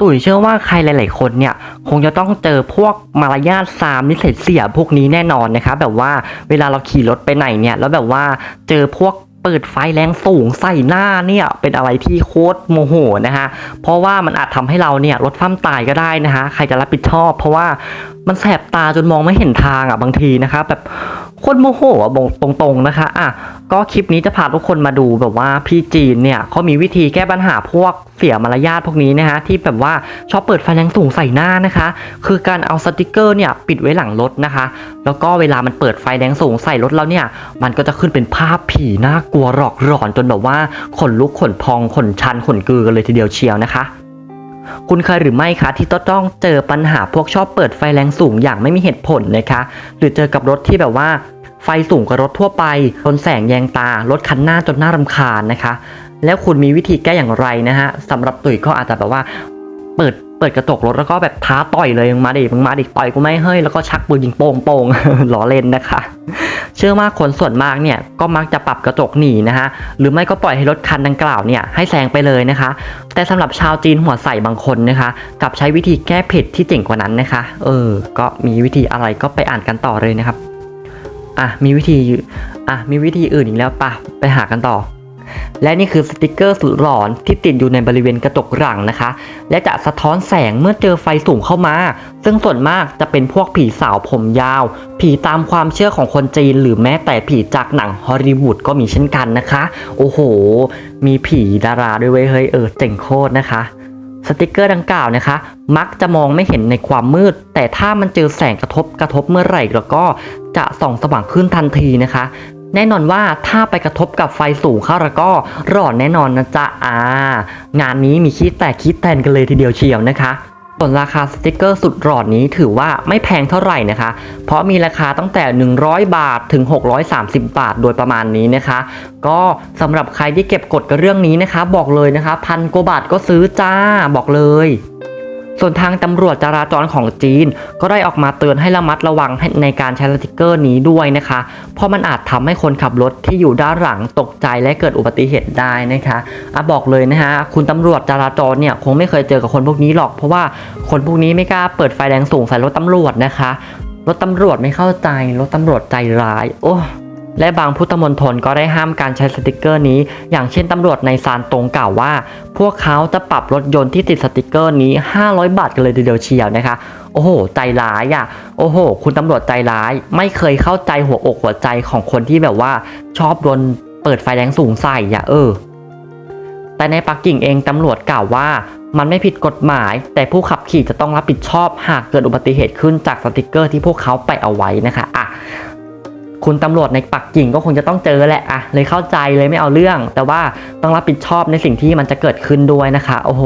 ตุ๋ยเชื่อว่าใครหลาย ๆ คนเนี่ยคงจะต้องเจอพวกมารยาทซามนิสัยเสียพวกนี้แน่นอนนะคะแบบว่าเวลาเราขี่รถไปไหนเนี่ยแล้วแบบว่าเจอพวกเปิดไฟแรงสูงใส่หน้าเนี่ยเป็นอะไรที่โคตรโมโหนะฮะเพราะว่ามันอาจทำให้เราเนี่ยรถฟ้ามตายก็ได้นะฮะใครจะรับผิดชอบ เพราะว่ามันแสบตาจนมองไม่เห็นทางอะบางทีนะคะแบบ โคตรโมโหอะบอกตรงๆนะคะอะก็คลิปนี้จะพาทุกคนมาดูแบบว่าพี่จีนเนี่ยเขามีวิธีแก้ปัญหาพวกเสียมารยาทพวกนี้นะฮะที่แบบว่าชอบเปิดไฟแรงสูงใส่หน้านะคะ คือการเอาสติกเกอร์เนี่ยปิดไว้หลังรถนะคะ แล้วก็เวลามันเปิดไฟแดงสูงใส่รถแล้วเนี่ย มันก็จะขึ้นเป็นภาพผีน่ากลัวหลอกหลอนจนแบบว่าขนลุกขนพองขนชันขนกือกันเลยทีเดียวเชียวนะคะ คุณเคยหรือไม่คะที่ต้องเจอปัญหาพวกชอบเปิดไฟแรงสูงอย่างไม่มีเหตุผลนะคะ หรือเจอกับรถที่แบบว่าไฟสูงกว่ารถทั่วไปจนแสงแยงตา รถคันหน้าจนหน้ารำคาญนะคะ แล้วคุณมีวิธีแก้อย่างไรนะฮะสำหรับตุ๋ยก็อาจจะแบบว่า เปิด เปิดกระจกรถแล้วก็แบบท้าต่อยเลยมึงมาดิมึงมาดิต่อยกูไม่เฮ้ยแล้วก็ชักปืนยิงโป่งโป่งล้อเล่นนะคะ เชื่อว่าคนส่วนมากเนี่ยก็มักจะปรับกระจกหนีนะฮะหรือไม่ก็ปล่อยให้รถคันดังกล่าวเนี่ยให้แซงไปเลยนะคะ แต่สำหรับชาวจีนหัวใสบางคนนะคะกับใช้วิธีแก้เผ็ดที่เจ๋งกว่านั้นนะคะ เออ ก็มีวิธีอะไรก็ไปอ่านกันต่อเลยนะครับอะมีวิธีอะมีวิธีอื่นอีกแล้วปะไปหากันต่อ และนี่คือสติกเกอร์สุดหลอนที่ติดอยู่ในบริเวณกระจกหลังนะคะ และจะสะท้อนแสงเมื่อเจอไฟสูงเข้ามา ซึ่งส่วนมากจะเป็นพวกผีสาวผมยาว ผีตามความเชื่อของคนจีน หรือแม้แต่ผีจากหนังฮอลลีวูดก็มีเช่นกันนะคะ โอ้โห มีผีดาราด้วยเว้ยเฮ้ยเออเจ๋งโคตรนะคะสติกเกอร์ดังกล่าวนะคะ มักจะมองไม่เห็นในความมืด แต่ถ้ามันเจอแสงกระทบกระทบเมื่อไหร่แล้วก็จะส่องสว่างขึ้นทันทีนะคะ แน่นอนว่าถ้าไปกระทบกับไฟสูงเข้าแล้วก็รอนแน่นอนนะจ๊ะอ่างานนี้มีคิดแต่คิดแทนกันเลยทีเดียวเชียวนะคะส่วนราคาสติกเกอร์สุดหลอดนี้ถือว่าไม่แพงเท่าไหร่นะคะ เพราะมีราคาตั้งแต่ 100 บาทถึง 630 บาทโดยประมาณนี้นะคะ ก็สำหรับใครที่เก็บกดกับเรื่องนี้นะคะ บอกเลยนะคะ พันกว่าบาทก็ซื้อจ้าบอกเลย ส่วนทางตำรวจจราจรของจีน ก็ได้ออกมาเตือนให้ระมัดระวังในการใช้สติกเกอร์นี้ด้วยนะคะ เพราะมันอาจทำให้คนขับรถที่อยู่ด้านหลังตกใจและเกิดอุบัติเหตุได้นะคะอะบอกเลยนะฮะคุณตำรวจจราจรเนี่ยคงไม่เคยเจอกับคนพวกนี้หรอก เพราะว่าคนพวกนี้ไม่กล้าเปิดไฟแดงสูงใส่รถตำรวจนะคะรถตำรวจไม่เข้าใจรถตำรวจใจร้าย โอ้ และบางพุทธมณฑลก็ได้ห้ามการใช้สติกเกอร์นี้ อย่างเช่นตำรวจในซานตรงกล่าวว่า พวกเขาจะปรับรถยนต์ที่ติดสติกเกอร์นี้ 500 บาทกันเลยทีเดียวเชียวนะคะ โอ้โห ใจร้ายอะ โอ้โห คุณตำรวจใจร้าย ไม่เคยเข้าใจหัวอกหัวใจของคนที่แบบว่า ชอบโดนเปิดไฟแดงสูงใส่อะเออ แต่ในปักกิ่งเองตำรวจกล่าวว่ามันไม่ผิดกฎหมาย แต่ผู้ขับขี่จะต้องรับผิดชอบหากเกิดอุบัติเหตุขึ้นจากสติกเกอร์ที่พวกเขาไปเอาไว้นะคะอะ คุณตำรวจในปักกิ่งก็คงจะต้องเจอแหละอะเลยเข้าใจเลยไม่เอาเรื่อง แต่ว่าต้องรับผิดชอบในสิ่งที่มันจะเกิดขึ้นด้วยนะคะ โอ้โห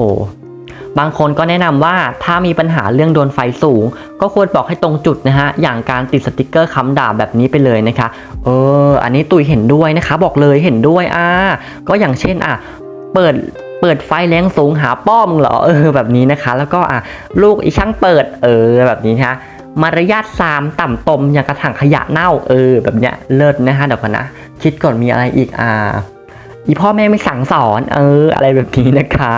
บางคนก็แนะนำว่าถ้ามีปัญหาเรื่องโดนไฟสูง ก็ควรบอกให้ตรงจุดนะฮะอย่างการติดสติกเกอร์คำด่าแบบนี้ไปเลยนะคะ เออ อันนี้ตุยเห็นด้วยนะคะ บอกเลยเห็นด้วยอ่าก็อย่างเช่นอะเปิดเปิดไฟแรงสูงหาป้อมเหรอเออแบบนี้นะคะ แล้วก็อะลูกอีช่างเปิดเออแบบนี้นะคะ มารยาทซามต่ำตมอย่างกระถางขยะเน่าเออ แบบเนี้ยเลิศนะฮะเดี๋ยวก่อนนะ คิดก่อนมีอะไรอีกอ่าอีพ่อแม่ไม่สั่งสอน เออ อะไรแบบนี้นะคะ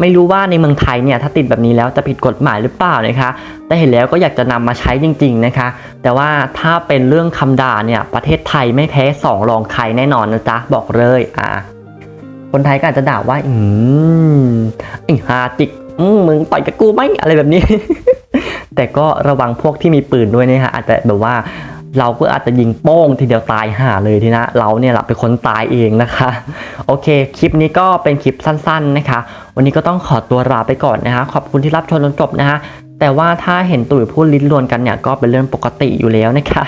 ไม่รู้ว่าในเมืองไทยเนี่ยถ้าติดแบบนี้แล้วจะผิดกฎหมายหรือเปล่านะคะแต่เห็นแล้วก็อยากจะนำมาใช้จริง ๆนะคะ แต่ว่าถ้าเป็นเรื่องคำด่าเนี่ยประเทศไทยไม่แพ้สองรองใครแน่นอนนะจ๊ะบอกเลยอ่าคนไทยก็อาจจะด่าว่า อืมไอ้ฮาจิกมมึงต่อยกับกูไหมอะไรแบบนี้ แต่ก็ระวังพวกที่มีปืนด้วยนะฮะอาจจะแบบว่าเราก็อาจจะยิงโป้งทีเดียวตายห่าเลยทีนะเราเนี่ยแหละเป็นคนตายเองนะคะ โอเค คลิปนี้ก็เป็นคลิปสั้น ๆนะคะ วันนี้ก็ต้องขอตัวลาไปก่อนนะคะ ขอบคุณที่รับชมจนจบนะคะแต่ว่าถ้าเห็นตุ๋ยพูดลิ้นรวนกันเนี่ยก็เป็นเรื่องปกติอยู่แล้วนะคะ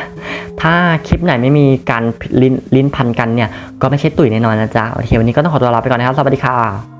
ถ้าคลิปไหนไม่มีการลิ้นลิ้นพันกันเนี่ยก็ไม่ใช่ตุ๋ยแน่นอนนะจ๊ะโอเควันนี้ก็ต้องขอตัวลาไปก่อนนะครับสวัสดีค่ะ